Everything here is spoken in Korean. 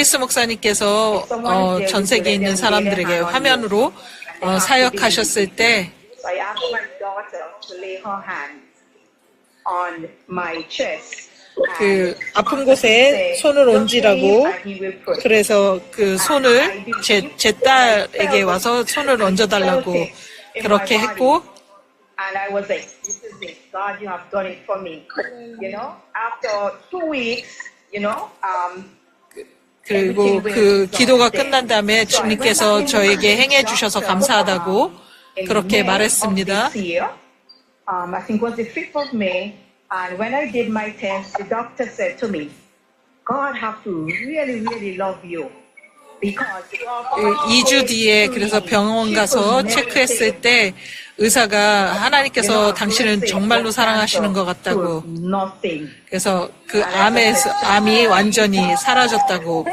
크리스 목사님께서 어, 전 세계에 있는 사람들에게 화면으로 어, 사역하셨을 때. 그 아픈 곳에 손을 얹으라고 그래서 그 손을 제, 제 딸에게 와서 손을 얹어달라고 그렇게 했고 And I was like, this is it. God, you have done it for me. You know, after two weeks, you know, um, 그리고 그 기도가 끝난 다음에 주님께서 저에게 행해 주셔서 감사하다고 그렇게 말했습니다. Um, I think it was the 5th of May, and when I did my test, the doctor said to me, God have to really, really love you. Because you are 2주 뒤에 그래서 병원 가서 체크했을 때 의사가 하나님께서 당신을 정말로 사랑하시는 것 같다고. 그래서 그 암에서 암이 완전히 사라졌다고